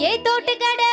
ஏ தோட்டுக்கட?